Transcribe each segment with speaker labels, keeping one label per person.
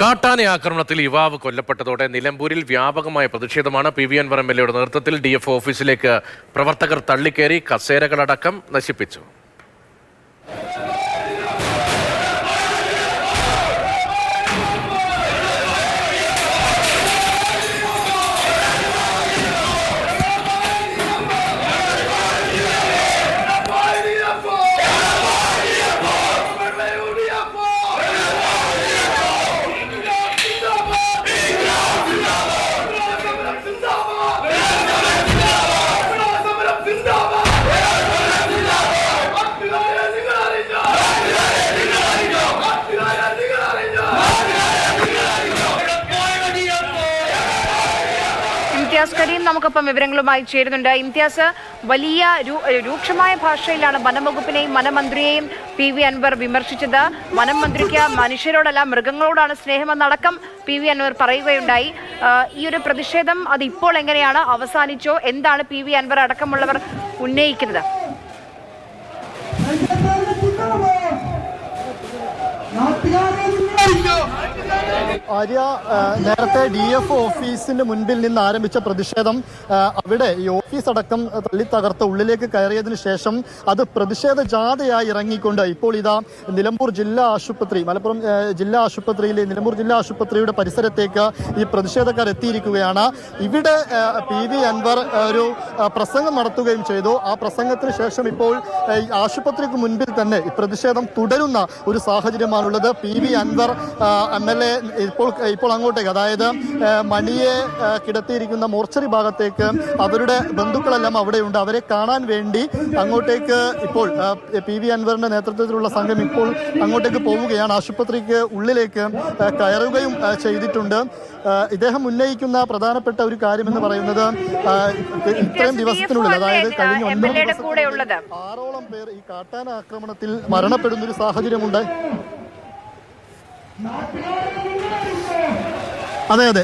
Speaker 1: കാട്ടാന ആക്രമണത്തിൽ യുവാവ് കൊല്ലപ്പെട്ടതോടെ നിലമ്പൂരിൽ വ്യാപകമായ പ്രതിഷേധമാണ് P V Anvar M L എയുടെ നേതൃത്വത്തിൽ ഡി എഫ് ഓഫീസിലേക്ക് പ്രവർത്തകർ തള്ളിക്കയറി കസേരകളടക്കം നശിപ്പിച്ചു.
Speaker 2: നമുക്കൊപ്പം വിവരങ്ങളുമായി ചേരുന്നുണ്ട്. ഇംതിയാസ് വലിയ രൂക്ഷമായ ഭാഷയിലാണ് വനംവകുപ്പിനെയും വനമന്ത്രിയെയും പി വി അൻവർ വിമർശിച്ചത്. വനം മന്ത്രിക്ക് മനുഷ്യരോടല്ല മൃഗങ്ങളോടാണ് സ്നേഹമെന്നടക്കം പി വി അൻവർ പറയുകയുണ്ടായി. ഈ ഒരു പ്രതിഷേധം അത് ഇപ്പോൾ എങ്ങനെയാണ്? അവസാനിച്ചോ? എന്താണ് പി വി അൻവർ അടക്കമുള്ളവർ ഉന്നയിക്കുന്നത്?
Speaker 3: ആര്യ നേരത്തെ ഡി എഫ് ഓഫീസിന്റെ മുൻപിൽ നിന്ന് ആരംഭിച്ച പ്രതിഷേധം അവിടെ ഈ ഓഫീസ് അടക്കം തള്ളിത്തകർത്ത് ഉള്ളിലേക്ക് കയറിയതിനു ശേഷം അത് പ്രതിഷേധ ജാഥയായി ഇറങ്ങിക്കൊണ്ട് ഇപ്പോൾ ഇതാ നിലമ്പൂർ ജില്ലാ ആശുപത്രി മലപ്പുറം ജില്ലാ ആശുപത്രിയിലെ നിലമ്പൂർ ജില്ലാ ആശുപത്രിയുടെ പരിസരത്തേക്ക് ഈ പ്രതിഷേധക്കാർ എത്തിയിരിക്കുകയാണ്. ഇവിടെ പി വി അൻവർ ഒരു പ്രസംഗം നടത്തുകയും ചെയ്തു. ആ പ്രസംഗത്തിന് ശേഷം ഇപ്പോൾ ആശുപത്രിക്ക് മുൻപിൽ തന്നെ പ്രതിഷേധം തുടരുന്ന ഒരു സാഹചര്യമാണുള്ളത്. P V Anvar M L A ഇപ്പോൾ ഇപ്പോൾ അങ്ങോട്ടേക്ക് അതായത് മണിയെ കിടത്തിയിരിക്കുന്ന മോർച്ചറി ഭാഗത്തേക്ക് അവരുടെ ബന്ധുക്കളെല്ലാം അവിടെയുണ്ട്. അവരെ കാണാൻ വേണ്ടി അങ്ങോട്ടേക്ക് ഇപ്പോൾ പി വി അൻവറിന്റെ നേതൃത്വത്തിലുള്ള സംഘം ഇപ്പോൾ അങ്ങോട്ടേക്ക് പോവുകയാണ്. ആശുപത്രിക്ക് ഉള്ളിലേക്ക് കയറുകയും ചെയ്തിട്ടുണ്ട്. ഇദ്ദേഹം ഉന്നയിക്കുന്ന പ്രധാനപ്പെട്ട ഒരു കാര്യമെന്ന് പറയുന്നത് ആ, ഇത്രയും ദിവസത്തിനുള്ളിൽ അതായത് കഴിഞ്ഞ ഒൻപത് ദിവസത്തിനുള്ളിൽ ആറോളം പേർ ഈ കാട്ടാന ആക്രമണത്തിൽ മരണപ്പെടുന്ന ഒരു സാഹചര്യമുണ്ട് nada praia do അതെ അതെ.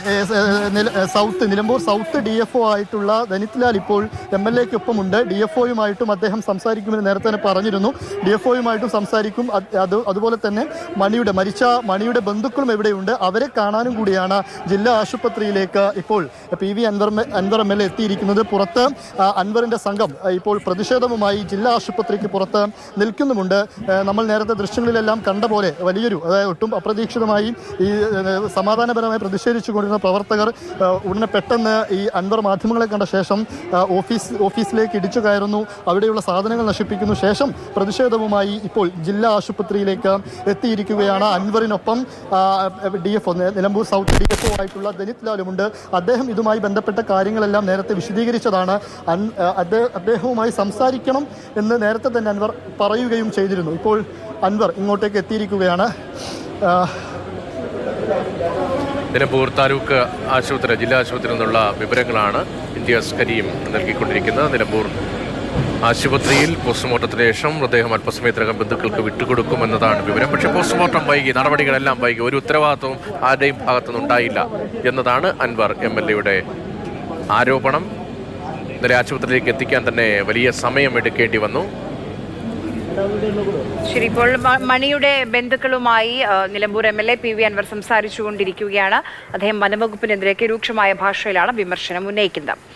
Speaker 3: South Nilambur south D F O ആയിട്ടുള്ള ധനിത്ലാൽ ഇപ്പോൾ എം എൽ എക്കൊപ്പമുണ്ട്. ഡി എഫ് ഒയുമായിട്ടും അദ്ദേഹം സംസാരിക്കുമെന്ന് നേരത്തെ തന്നെ പറഞ്ഞിരുന്നു. ഡി എഫ് ഒയുമായിട്ടും സംസാരിക്കും. അത് അത് അതുപോലെ തന്നെ മണിയുടെ മരിച്ച മണിയുടെ ബന്ധുക്കളും എവിടെയുണ്ട് അവരെ കാണാനും കൂടിയാണ് ജില്ലാ ആശുപത്രിയിലേക്ക് ഇപ്പോൾ P V Anvar Anvar M L A എത്തിയിരിക്കുന്നത്. പുറത്ത് അൻവറിന്റെ സംഘം ഇപ്പോൾ പ്രതിഷേധവുമായി ജില്ലാ ആശുപത്രിക്ക് പുറത്ത് നിൽക്കുന്നുമുണ്ട്. നമ്മൾ നേരത്തെ ദൃശ്യങ്ങളിലെല്ലാം കണ്ട പോലെ വലിയൊരു അതായത് ഒട്ടും അപ്രതീക്ഷിതമായി ഈ സമാധാനപരമായ സമാധാനപരമായി പ്രതിഷേധിച്ചുകൊണ്ടിരുന്ന പ്രവർത്തകർ ഉടനെ പെട്ടെന്ന് ഈ അൻവർ മാധ്യമങ്ങളെ കണ്ട ശേഷം ഓഫീസ് ഓഫീസിലേക്ക് ഇടിച്ചു കയറുന്നു. അവിടെയുള്ള സാധനങ്ങൾ നശിപ്പിക്കുന്നു. ശേഷം പ്രതിഷേധവുമായി ഇപ്പോൾ ജില്ലാ ആശുപത്രിയിലേക്ക് എത്തിയിരിക്കുകയാണ് അൻവറിനൊപ്പം D F Nilambur south D F ആയിട്ടുള്ള ദലിത് ലാലുമുണ്ട് അദ്ദേഹം ഇതുമായി ബന്ധപ്പെട്ട കാര്യങ്ങളെല്ലാം നേരത്തെ വിശദീകരിച്ചതാണ്. അദ്ദേഹവുമായി സംസാരിക്കണം എന്ന് നേരത്തെ തന്നെ അൻവർ പറയുകയും ചെയ്തിരുന്നു. ഇപ്പോൾ അൻവർ ഇങ്ങോട്ടേക്ക് എത്തിയിരിക്കുകയാണ്.
Speaker 1: നിലമ്പൂർ താലൂക്ക് ആശുപത്രി ജില്ലാ ആശുപത്രിയിൽ നിന്നുള്ള വിവരങ്ങളാണ് ഇംതിയാസ് കരീം നൽകിക്കൊണ്ടിരിക്കുന്നത്. നിലമ്പൂർ ആശുപത്രിയിൽ പോസ്റ്റ്മോർട്ടത്തിന് ശേഷം മൃതദേഹം അല്പസമയത്തിനകം ബന്ധുക്കൾക്ക് വിട്ടുകൊടുക്കുമെന്നതാണ് വിവരം. പക്ഷേ പോസ്റ്റ്മോർട്ടം വൈകി നടപടികളെല്ലാം വൈകി. ഒരു ഉത്തരവാദിത്വവും ആരുടെയും ഭാഗത്തുനിന്ന് ഉണ്ടായില്ല എന്നതാണ് അൻവർ എം എൽ എയുടെ ആരോപണം. ഇന്നലെ ആശുപത്രിയിലേക്ക് എത്തിക്കാൻ തന്നെ വലിയ സമയം എടുക്കേണ്ടി വന്നു.
Speaker 2: ശരി ഇപ്പോൾ മണിയുടെ ബന്ധുക്കളുമായി Nilambur M L A P V Anvar സംസാരിച്ചുകൊണ്ടിരിക്കുകയാണ്. അദ്ദേഹം വനംവകുപ്പിനെതിരെ രൂക്ഷമായ ഭാഷയിലാണ് വിമർശനം ഉന്നയിക്കുന്നത്.